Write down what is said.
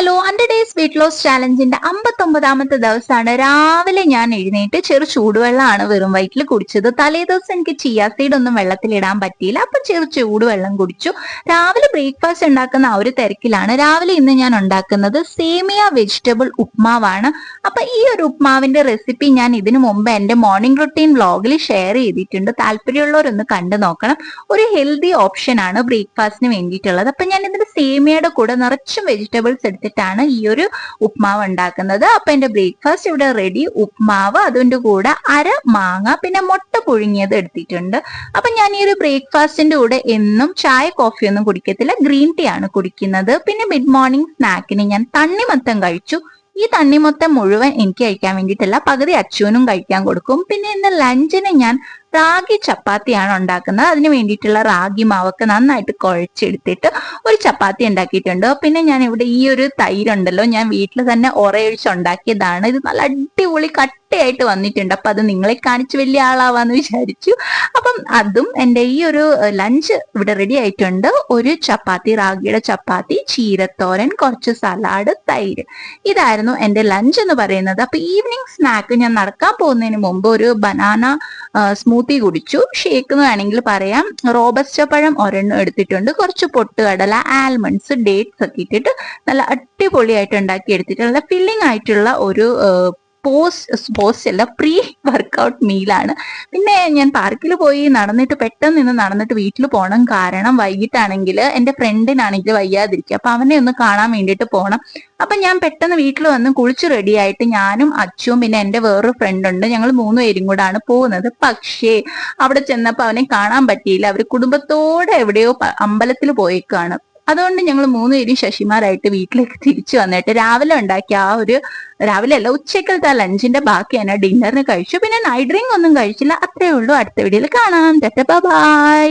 Hello hundred days weight loss ചാലഞ്ചിന്റെ അമ്പത്തൊമ്പതാമത്തെ ദിവസമാണ്. രാവിലെ ഞാൻ എഴുന്നേറ്റ് ചെറു ചൂടുവെള്ളമാണ് വെറും വയറ്റിൽ കുടിച്ചത്. തലേ ദിവസം എനിക്ക് ചിയാ സീഡ് ഒന്നും വെള്ളത്തിലിടാൻ പറ്റിയില്ല. അപ്പൊ ചെറു ചൂടുവെള്ളം കുടിച്ചു. രാവിലെ ബ്രേക്ക്ഫാസ്റ്റ് ഉണ്ടാക്കുന്ന ആ ഒരു തിരക്കിലാണ് രാവിലെ ഇന്ന് ഞാൻ ഉണ്ടാക്കുന്നത് സേമിയ വെജിറ്റബിൾ ഉപ്മാവാണ്. അപ്പൊ ഈ ഒരു ഉപ്മാവിന്റെ റെസിപ്പി ഞാൻ ഇതിനു മുമ്പ് എന്റെ മോർണിംഗ് റുട്ടീൻ വ്ളോഗിൽ ഷെയർ ചെയ്തിട്ടുണ്ട്. താല്പര്യമുള്ളവരൊന്ന് കണ്ടു നോക്കണം. ഒരു ഹെൽത്തി ഓപ്ഷൻ ആണ് ബ്രേക്ക്ഫാസ്റ്റിന് വേണ്ടിയിട്ടുള്ളത്. അപ്പൊ ഞാൻ ഇതിന്റെ സേമിയയുടെ കൂടെ നിറച്ചും വെജിറ്റബിൾസ് എടുത്തിട്ടാണ് ഈ ഒരു ഉപ്മാവ് ഉണ്ടാക്കുന്നത്. അപ്പൊ എന്റെ ബ്രേക്ക്ഫാസ്റ്റ് ഇവിടെ റെഡി ഉപ്മാവ് അതിന്റെ കൂടെ അര മാങ്ങ പിന്നെ മുട്ട പുഴുങ്ങിയത് എടുത്തിട്ടുണ്ട്. അപ്പൊ ഞാൻ ഈ ഒരു ബ്രേക്ക്ഫാസ്റ്റിന്റെ കൂടെ എന്നും ചായ കോഫി ഒന്നും കുടിക്കത്തില്ല. ഗ്രീൻ ടീ ആണ് കുടിക്കുന്നത്. പിന്നെ മിഡ് മോർണിംഗ് സ്നാക്കിന് ഞാൻ തണ്ണിമത്തം കഴിച്ചു. ഈ തണ്ണിമൊത്തം മുഴുവൻ എനിക്ക് കഴിക്കാൻ വേണ്ടിയിട്ടല്ല. പകുതി അച്ചുവിനും കഴിക്കാൻ കൊടുക്കും. പിന്നെ ഇന്ന് ലഞ്ചിന് ഞാൻ റാഗി ചപ്പാത്തിയാണ് ഉണ്ടാക്കുന്നത്. അതിന് വേണ്ടിയിട്ടുള്ള റാഗി മാവൊക്കെ നന്നായിട്ട് കുഴച്ചെടുത്തിട്ട് ഒരു ചപ്പാത്തി ഉണ്ടാക്കിയിട്ടുണ്ട്. പിന്നെ ഞാൻ ഇവിടെ ഈ ഒരു തൈരുണ്ടല്ലോ ഞാൻ വീട്ടിൽ തന്നെ ഒറയൊഴിച്ച് ഉണ്ടാക്കിയതാണ്. ഇത് നല്ല അടിപൊളി കട്ടയായിട്ട് വന്നിട്ടുണ്ട്. അപ്പൊ അത് നിങ്ങളെ കാണിച്ച് വലിയ ആളാവാന്ന് വിചാരിച്ചു. അപ്പം അതും എന്റെ ഈ ഒരു ലഞ്ച് ഇവിടെ റെഡി ആയിട്ടുണ്ട്. ഒരു ചപ്പാത്തി റാഗിയുടെ ചപ്പാത്തി ചീരത്തോരൻ കുറച്ച് സലാഡ് തൈര്. ഇതായിരുന്നു എന്റെ ലഞ്ച് എന്ന് പറയുന്നത്. അപ്പൊ ഈവനിങ് സ്നാക്ക് ഞാൻ നടക്കാൻ പോകുന്നതിന് മുമ്പ് ഒരു ബനാന സ്മൂത്തി കുടിച്ചു. ഷേക്ക് എന്ന് വേണമെങ്കിൽ പറയാം. റോബസ്റ്റ പഴം ഒരെണ്ണം എടുത്തിട്ടുണ്ട്. കുറച്ച് പൊട്ടുകടല ആൽമണ്ട്സ് ഡേറ്റ്സ് ഒക്കെ ഇട്ടിട്ട് നല്ല അടിപൊളിയായിട്ട് ഉണ്ടാക്കി എടുത്തിട്ട് നല്ല ഫില്ലിംഗ് ആയിട്ടുള്ള ഒരു പോസ്റ്റ് പോസ്റ്റ് അല്ല പ്രീ വർക്കൗട്ട് മീലാണ് പിന്നെ ഞാൻ പാർക്കിൽ പോയി നടന്നിട്ട് പെട്ടെന്ന് നിന്ന് നടന്നിട്ട് വീട്ടിൽ പോകണം കാരണം വൈകിട്ടാണെങ്കിൽ എന്റെ ഫ്രണ്ടിനാണെങ്കിൽ വയ്യാതിരിക്കുക. അപ്പൊ അവനെ ഒന്ന് കാണാൻ വേണ്ടിയിട്ട് പോകണം അപ്പൊ ഞാൻ പെട്ടെന്ന് വീട്ടിൽ വന്ന് കുളിച്ച് റെഡി ആയിട്ട് ഞാനും അച്ചുവും പിന്നെ എന്റെ വേറൊരു ഫ്രണ്ട് ഉണ്ട്. ഞങ്ങൾ മൂന്ന് പേരും കൂടാണ് പോകുന്നത്. പക്ഷേ അവിടെ ചെന്നപ്പോൾ അവനെ കാണാൻ പറ്റിയില്ല. അവർ കുടുംബത്തോടെ എവിടെയോ അമ്പലത്തിൽ പോയേക്കാണ്. അതുകൊണ്ട് ഞങ്ങൾ മൂന്നുപേരും ശശിമാരായിട്ട് വീട്ടിലേക്ക് തിരിച്ചു വന്നിട്ട് രാവിലെ ഉണ്ടാക്കിയ ആ ഒരു രാവിലെ അല്ല ഉച്ചക്കലത്തെ ആ ലഞ്ചിന്റെ ബാക്കി തന്നെ ഡിന്നറിന് കഴിച്ചു. പിന്നെ നൈറ്റ് ഡ്രിങ്ക് ഒന്നും കഴിച്ചില്ല. അത്രേ ഉള്ളൂ. അടുത്ത വീഡിയോയിൽ കാണാം. ബൈ